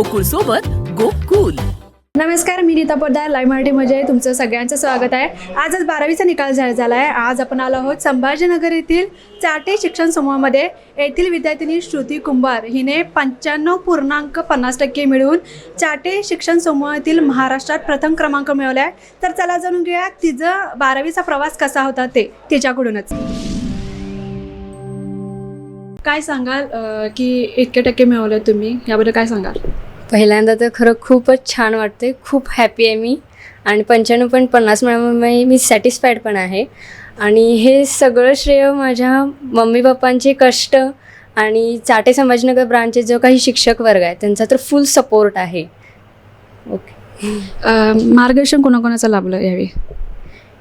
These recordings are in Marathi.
गोकुळ सोबत गोकुल. नमस्कार मी नीता पोद्दार लाईव्ह मराठीमध्ये तुमचं सगळ्यांचं स्वागत आहे. आजच बारावीचा निकाल जाहीर झाला आहे आज आपण आलो आहोत संभाजीनगर येथील चाटे शिक्षण समूहामध्ये. येथील विद्यार्थिनी श्रुती कुंभार. हिने पंच्याण्णव पूर्णांक पन्नास टक्के मिळवून चाटे शिक्षण समूहातील महाराष्ट्रात प्रथम क्रमांक मिळवला आहे तर चला जाणून घेऊया तिचं बारावीचा प्रवास कसा होता ते तिच्याकडूनच. काय सांगाल अं, की इतके टक्के मिळवले तुम्ही? याबद्दल काय सांगाल? पहिल्यांदा तर खरं खूपच छान वाटते खूप हॅपी आहे मी. आणि पंच्याण्णव पॉईंट पन्नास मिळाल्यामुळे मी सॅटिस्फाईड पण आहे. आणि हे सगळं श्रेय माझ्या मम्मी पप्पांचे कष्ट आणि चाटे संभाजीनगर ब्रांचचे जो काही शिक्षक वर्ग आहे त्यांचा तर फुल सपोर्ट आहे. ओके मार्गदर्शन कोणाकोणाचं लाभलं यावेळी?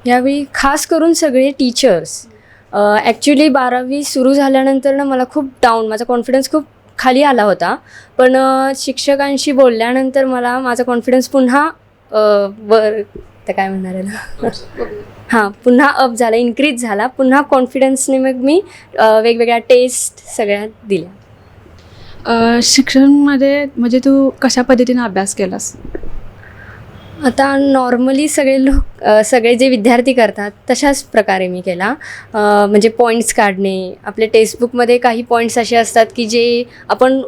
यावेळी खास करून सगळे टीचर्स ॲक्च्युली बारावी सुरू झाल्यानंतर ना मला खूप डाऊन माझा कॉन्फिडन्स खूप खाली आला होता. पण शिक्षकांशी बोलल्यानंतर मला माझा कॉन्फिडन्स पुन्हा वर ते काय म्हणणार आहे ना हां पुन्हा अप झाला इन्क्रीज झाला. पुन्हा कॉन्फिडन्सने मग मी वेगवेगळ्या टेस्ट सगळ्या दिल्या. शिक्षणमध्ये म्हणजे तू कशा पद्धतीने अभ्यास केलास? आता नॉर्मली सगळे लोक सगळे जे विद्यार्थी करतात तशाच प्रकारे मी केला. म्हणजे पॉईंट्स काढणे आपले टेक्स्टबुकमध्ये काही पॉईंट्स असे असतात की जे आपण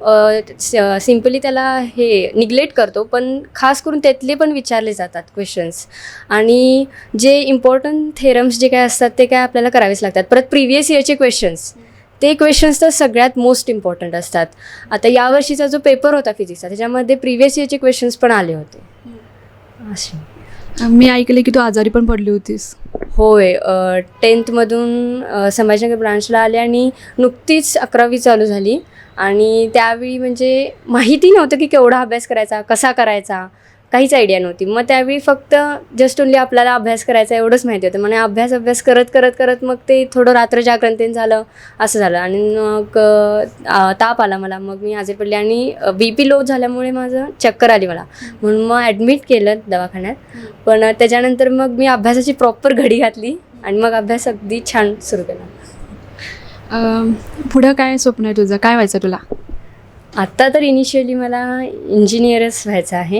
सिम्पली त्याला हे निग्लेक्ट करतो पण खास करून त्यातले पण विचारले जातात क्वेश्चन्स आणि जे इम्पॉर्टंट थेरम्स जे काय असतात ते काय आपल्याला करावेच लागतात. परत प्रिव्हियस इयरचे क्वेश्चन्स ते क्वेश्चन्स तर सगळ्यात मोस्ट इम्पॉर्टंट असतात. आता यावर्षीचा जो पेपर होता फिजिक्सचा त्याच्यामध्ये प्रिव्हियस इयरचे क्वेश्चन्स पण आले होते. असे अ, मी ऐकले की तू आजारी पण पडली होतीस. होय टेन्थमधून संभाजीनगर ब्रांचला आले आणि नुकतीच अकरावी चालू झाली. आणि त्यावेळी म्हणजे माहिती नव्हतं की केवढा अभ्यास करायचा कसा करायचा. काहीच आयडिया नव्हती. मग त्यावेळी फक्त जस्ट ओनली आपल्याला अभ्यास करायचा एवढंच माहिती होतं. म्हणजे अभ्यास अभ्यास करत करत करत मग ते थोडं रात्र जागरण ते झालं असं झालं. आणि मग ताप आला मला. मग मी आजारी पडले आणि बी पी लो झाल्यामुळे माझं चक्कर आली मला. म्हणून मग ॲडमिट केलं दवाखान्यात. पण त्याच्यानंतर मग मी अभ्यासाची प्रॉपर घडी घातली आणि मग अभ्यास अगदी छान सुरू केला. पुढं काय स्वप्न आहे तुझं? काय व्हायचं तुला? आत्ता तर इनिशियली मला इंजिनियरच व्हायचं आहे.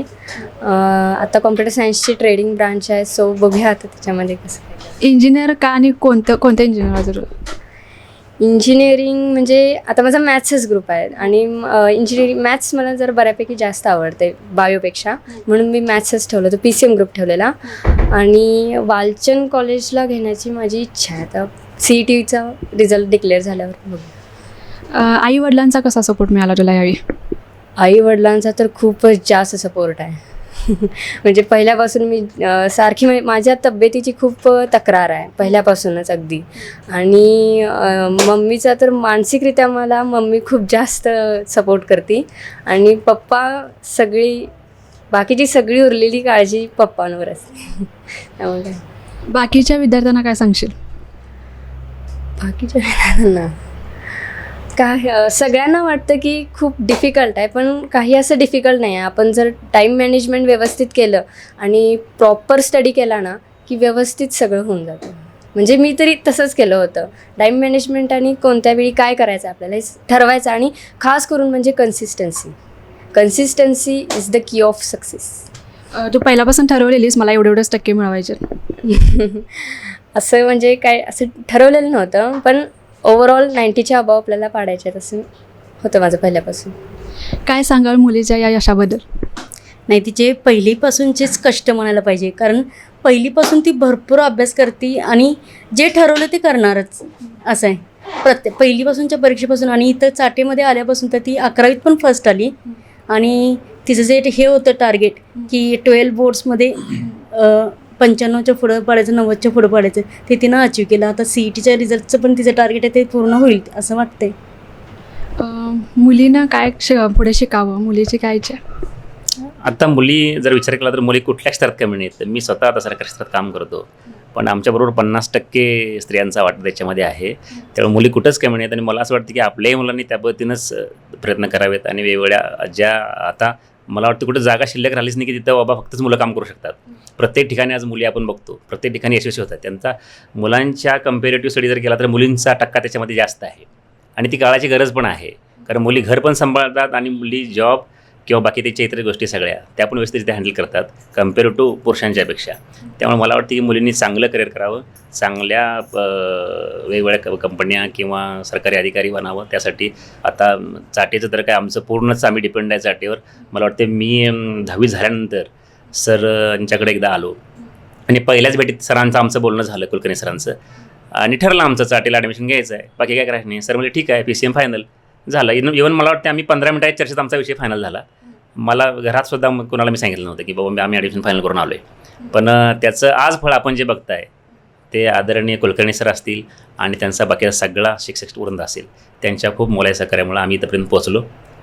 आता कॉम्प्युटर सायन्सची ट्रेडिंग ब्रांच आहे सो बघूया आता त्याच्यामध्ये कसं. इंजिनियर का आणि कोणतं कोणतं इंजिनियर इंजिनिअरिंग म्हणजे आता माझा मॅथ्सच ग्रुप आहे आणि इंजिनिअरिंग मॅथ्स मला जर बऱ्यापैकी जास्त आवडते बायोपेक्षा म्हणून मी मॅथ्सच ठेवलं होतं पी सी एम ग्रुप ठेवलेला. आणि वालचंद कॉलेजला घेण्याची माझी इच्छा आहे. आता सी ई टीचा रिझल्ट डिक्लेअर झाल्यावर बघू. आई वडिलांचा कसा सपोर्ट मिळाला तुला यावेळी? आई वडिलांचा तर खूपच जास्त सपोर्ट आहे. म्हणजे पहिल्यापासून मी सारखी म्हणजे माझ्या तब्येतीची खूप तक्रार आहे पहिल्यापासूनच अगदी. आणि मम्मीचा तर मानसिकरित्या मला मम्मी खूप जास्त सपोर्ट करते. आणि पप्पा सगळी बाकीची सगळी उरलेली काळजी पप्पांवर असते. त्यामुळे. बाकीच्या विद्यार्थ्यांना काय सांगशील? बाकीच्या ना अ, सगळ्यांना वाटतं की खूप डिफिकल्ट आहे पण काही असं डिफिकल्ट नाही आहे. आपण जर टाईम मॅनेजमेंट व्यवस्थित केलं आणि प्रॉपर स्टडी केला ना की व्यवस्थित सगळं होऊन जातं. म्हणजे मी तरी तसंच केलं होतं. टाईम मॅनेजमेंट आणि कोणत्या वेळी काय करायचं आपल्याला हे ठरवायचं आणि खास करून म्हणजे consistency consistency is the key of success तू पहिल्यापासून ठरवलेलीस मला एवढे एवढेच टक्के मिळवायचे असं म्हणजे काय असं ठरवलेलं नव्हतं पण ओव्हरऑल नाईन्टीच्या अबाव आपल्याला पाडायचे आहेत असं होतं माझं पहिल्यापासून. काय सांगाल मुलीच्या या यशाबद्दल? नाही तिचे पहिलीपासूनचेच कष्ट म्हणायला पाहिजे. कारण पहिलीपासून ती भरपूर अभ्यास करते आणि जे ठरवलं ते करणारच. असं आहे. प्रत्येक पहिलीपासूनच्या परीक्षेपासून आणि इथं चाटेमध्ये आल्यापासून तर ती अकरावीत पण फर्स्ट आली. आणि तिचं जे हे होतं टार्गेट की ट्वेल्व बोर्ड्समध्ये पंच्याण्णवच्या पुढं पाडायचं नव्वदच्या पुढं पाडायचं ते तिनं अचीव केलं. आता सी ई टीच्या रिझल्टचं पण तिचं टार्गेट आहे ते पूर्ण होईल असं वाटतंय. मुलीनं काय पुढे शिकावं? मुलीची काय इच्छा? आता मुली जर विचार केला तर मुली कुठल्या क्षेत्रात कमी नाहीत. मी स्वतः आता सरकारी क्षेत्रात काम करतो. पण आमच्याबरोबर पन्नास टक्के स्त्रियांचा वाटा त्याच्यामध्ये आहे. त्यामुळे मुली कुठंच कमी नाहीत आणि मला असं वाटतं की आपल्याही मुलांनी त्या पद्धतीनंच प्रयत्न करावेत आणि वेगवेगळ्या ज्या आता मला वाटतं कुठं जागा शिल्लक राहिलीच नाही की तिथं बाबा फक्तच मुलं काम करू शकतात. प्रत्येक ठिकाणी आज मुली आपण बघतो. प्रत्येक ठिकाणी यशस्वी होतात. त्यांचा मुलांच्या कम्पेरेटिव्ह स्टडी जर केला तर मुलींचा टक्का त्याच्यामध्ये जास्त आहे. आणि ती काळाची गरज पण आहे. कारण मुली घर पण सांभाळतात आणि मुली जॉब किंवा बाकी त्याच्या इतर गोष्टी सगळ्या त्या पण व्यवस्थित ते हँडल करतात कंपेअर टू पुरुषांच्यापेक्षा त्यामुळे मला वाटतं की मुलींनी चांगलं करिअर करावं चांगल्या वेगवेगळ्या क- कंपन्या किंवा सरकारी अधिकारी बनावं. त्यासाठी आता चाटेचं तर काय आमचं पूर्णच आम्ही डिपेंड आहे चाटेवर. मला वाटते मी दहावी झाल्यानंतर सर यांच्याकडे एकदा आलो. आणि पहिल्याच भेटीत सरांचं आमचं बोलणं झालं कुलकर्णी सरांचं. आणि ठरलं आमचं चाटेला ॲडमिशन घ्यायचं आहे. बाकी काय करायचं नाही. सर म्हणजे ठीक आहे पी सी एम फायनल झालं. इवन इवन मला वाटतं आम्ही पंधरा मिनिटाच्या चर्चेत आमचा विषय फायनल झाला. मला घरात सुद्धा कोणाला मी सांगितलं नव्हतं की बाबा मी आम्ही ॲडमिशन फायनल करून आलो आहे पण त्याचं आज फळ आपण जे बघताय ते आदरणीय कुलकर्णी सर असतील आणि त्यांचा बाकीचा सगळा शिक्षक वृंद असेल त्यांच्या खूप मोलाच्या सहकार्यामुळे आम्ही इथपर्यंत पोहोचलो.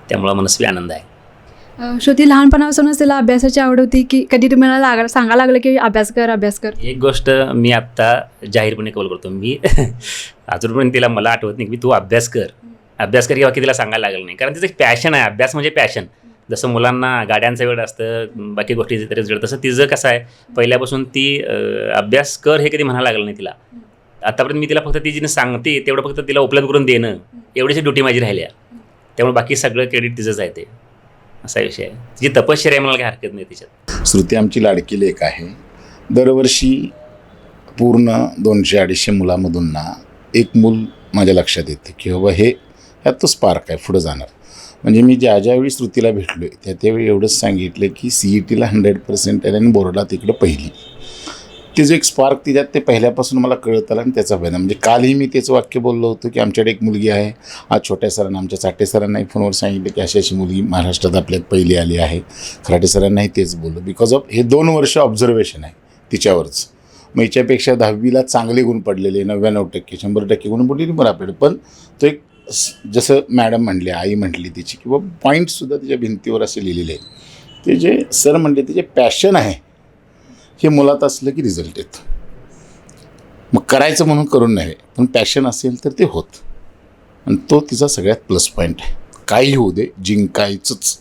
त्यामुळं मनस्वी आनंद आहे. श्रुती लहानपणापासूनच तिला अभ्यासाची आवड होती की कधी तुम्हाला लाग सांगा लागलं की अभ्यास कर अभ्यास कर? एक गोष्ट मी आत्ता जाहीरपणे कबूल करतो. मी अजूनपर्यंत तिला मला आठवत नाही की तू अभ्यास कर. अभ्यास कर किंवा तिला सांगायला लागलं नाही. कारण तिचं एक पॅशन आहे. अभ्यास म्हणजे पॅशन जसं मुलांना गाड्यांचं वेळ असतं बाकी गोष्टीचं तरी वेळ तसं तिचं कसं आहे पहिल्यापासून ती अभ्यास कर हे कधी म्हणायला लागलं नाही तिला. आतापर्यंत मी तिला फक्त ती जिने सांगते तेवढं फक्त तिला उपलब्ध करून देणं एवढीच ड्युटी माझी राहिली आहे. त्यामुळे बाकी सगळं क्रेडिट तिचंच आहे ते. असा विषय आहे. तिची तपश्चर्या आहे, मला काही हरकत नाही तिच्यात. श्रुती आमची लाडकी लेख आहे. दरवर्षी पूर्ण दोनशे अडीचशे मुलामधून ना एक मूल माझ्या लक्षात येते की बाबा हे ह्यात तो स्पार्क आहे पुढं जाणार. म्हणजे मी ज्या ज्यावेळी श्रुतीला भेटलो आहे त्या त्यावेळी एवढंच सांगितलं की सी ई टीला हंड्रेड पर्सेंट आहे आणि बोर्डाला तिकडं पहिली. ते एक स्पार्क तिच्यात ते पहिल्यापासून मला कळत आलं आणि त्याचा फायदा. म्हणजे कालही मी त्याचं वाक्य बोललो होतो की आमच्याकडे एक मुलगी आहे. आज छोट्या सरांना आमच्या चाटे सरांनाही फोनवर सांगितलं की अशी अशी मुलगी महाराष्ट्रात आपल्यात पहिली आली आहे. खराटे सरांनाही तेच बोललो. बिकॉज ऑफ हे दोन वर्ष ऑब्झर्वेशन आहे तिच्यावरच. मग याच्यापेक्षा दहावीला चांगले गुण पडलेले नव्याण्णव टक्के शंभर टक्के गुण पडलेली बराबर पण तो एक जसं मॅडम म्हणले आई म्हटली तिची किंवा पॉईंटसुद्धा तिच्या भिंतीवर असे लिहिलेले आहे ते जे सर म्हणले ते जे पॅशन आहे हे मुलात असलं की रिझल्ट येतो. मग करायचं म्हणून करून नव्हे पण पॅशन असेल तर ते होत. आणि तो तिचा सगळ्यात प्लस पॉईंट आहे. काही होऊ दे जिंकायचंच.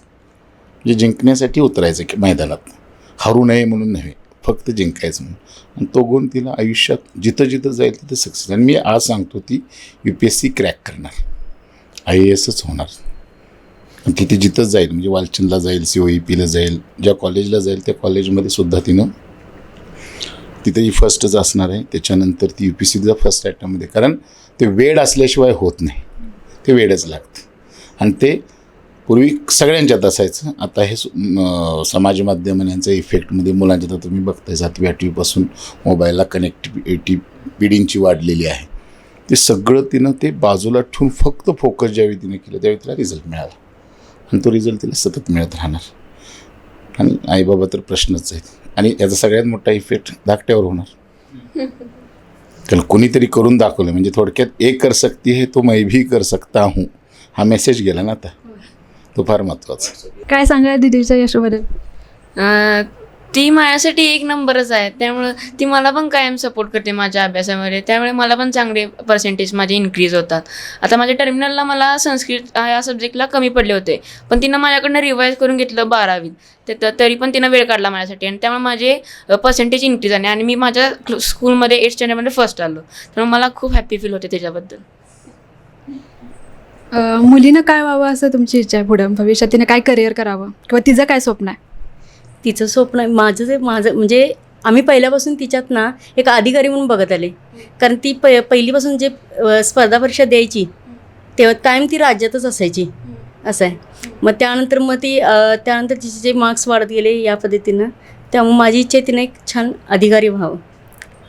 म्हणजे जिंकण्यासाठी उतरायचं की मैदानात. हरू नये म्हणून नव्हे फक्त जिंकायचं म्हणून. आणि तो गुण तिला आयुष्यात जिथं जिथं जाईल तिथं सक्सेस आणि मी आज सांगतो ती U P S C crack करणार. आय ए एसच होणार. आणि तिथे जिथंच जाईल म्हणजे वालचंदला जाईल सी ओ ई पीला जाईल ज्या कॉलेजला जाईल त्या कॉलेजमध्ये सुद्धा तिनं तिथेही फर्स्टच असणार आहे. त्याच्यानंतर ती यू पी सीचा फर्स्ट ॲटममध्ये कारण ते वेळ असल्याशिवाय होत नाही. ते वेळच लागतं. आणि ते पूर्वी सगळ्यांच्यात असायचं. आता हे समाज माध्यम यांचा इफेक्टमध्ये मुलांच्या तर तुम्ही बघताय. सातवी आठवीपासून मोबाईलला कनेक्टिव्हिटी पिढींची वाढलेली आहे. ते सगळं तिनं ते बाजूला ठेवून फक्त फोकस ज्यावेळी तिने केलं त्यावेळी तिला रिझल्ट मिळाला. आणि तो रिझल्ट तिला सतत मिळत राहणार. आणि आईबाबा तर प्रश्नच आहेत. आणि याचा सगळ्यात मोठा इफेक्ट धाकट्यावर होणार. कारण कोणीतरी करून दाखवलं म्हणजे थोडक्यात एक कर सकती है तो मैं भी कर सकता हूँ. हा मेसेज गेला ना आता. तो फार महत्त्वाचा काय सांगा दिदीच्या यशोबद्दल? अं, ती माझ्यासाठी एक नंबरच आहे. त्यामुळं ती मला पण कायम सपोर्ट करते माझ्या अभ्यासामध्ये. त्यामुळे मला पण चांगले पर्सेंटेज माझे इन्क्रीज होतात. आता माझ्या टर्मिनलला मला संस्कृत या सब्जेक्टला कमी पडले होते. पण तिनं माझ्याकडनं रिवाईज करून घेतलं बारावीत. ते तरी पण तिनं वेळ काढला माझ्यासाठी. आणि त्यामुळे माझे पर्सेंटेज इन्क्रीज झाले. आणि मी माझ्या स्कूलमध्ये एट स्टँडर्डमध्ये फर्स्ट आलो. त्यामुळे मला खूप हॅपी फील होते त्याच्याबद्दल. मुलीनं काय व्हावं असं तुमची इच्छा आहे पुढं? भविष्यात तिनं काय करिअर करावं? किंवा तिचं काय स्वप्न आहे? तिचं स्वप्न आहे माझं जे माझं म्हणजे आम्ही पहिल्यापासून तिच्यात ना एक अधिकारी म्हणून बघत आले. कारण ती प पहिलीपासून जे स्पर्धा परीक्षा द्यायची तेव्हा कायम ती राज्यातच असायची. असं आहे. मग त्यानंतर मग ती त्यानंतर तिचे जे मार्क्स वाढत गेले या पद्धतीनं त्यामुळे माझी इच्छा आहे तिने एक छान अधिकारी व्हावं.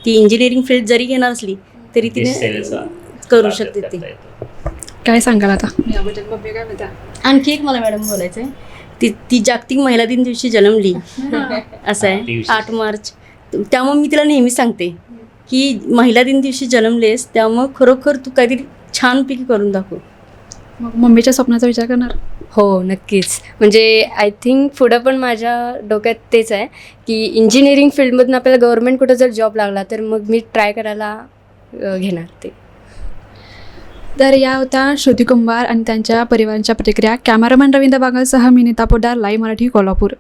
ती इंजिनिअरिंग फील्ड जरी घेणार असली तरी तिने करू शकते ती. काय सांगाल आता? आणखी एक मला मॅडम बोलायचं आहे ती ती जागतिक महिला दिन दिवशी जन्मली. असं आहे. आठ मार्च. त्यामुळे मी तिला नेहमी सांगते की महिला दिन दिवशी जन्मलेस त्यामुळं खरोखर तू काहीतरी छानपैकी करून दाखव. मग मम्मीच्या स्वप्नाचा विचार करणार? हो नक्कीच. म्हणजे आय थिंक पुढं पण माझ्या डोक्यात तेच आहे की इंजिनिअरिंग फील्डमधून आपल्याला गव्हर्मेंट कुठं जर जॉब लागला तर मग मी ट्राय करायला घेणार ते. तर या होत्या श्रुती कुंभार आणि त्यांच्या परिवारांच्या प्रतिक्रिया. कॅमेरामॅन रवींद्र बागलसह मी नीता पोडार लाईव्ह मराठी कोल्हापूर.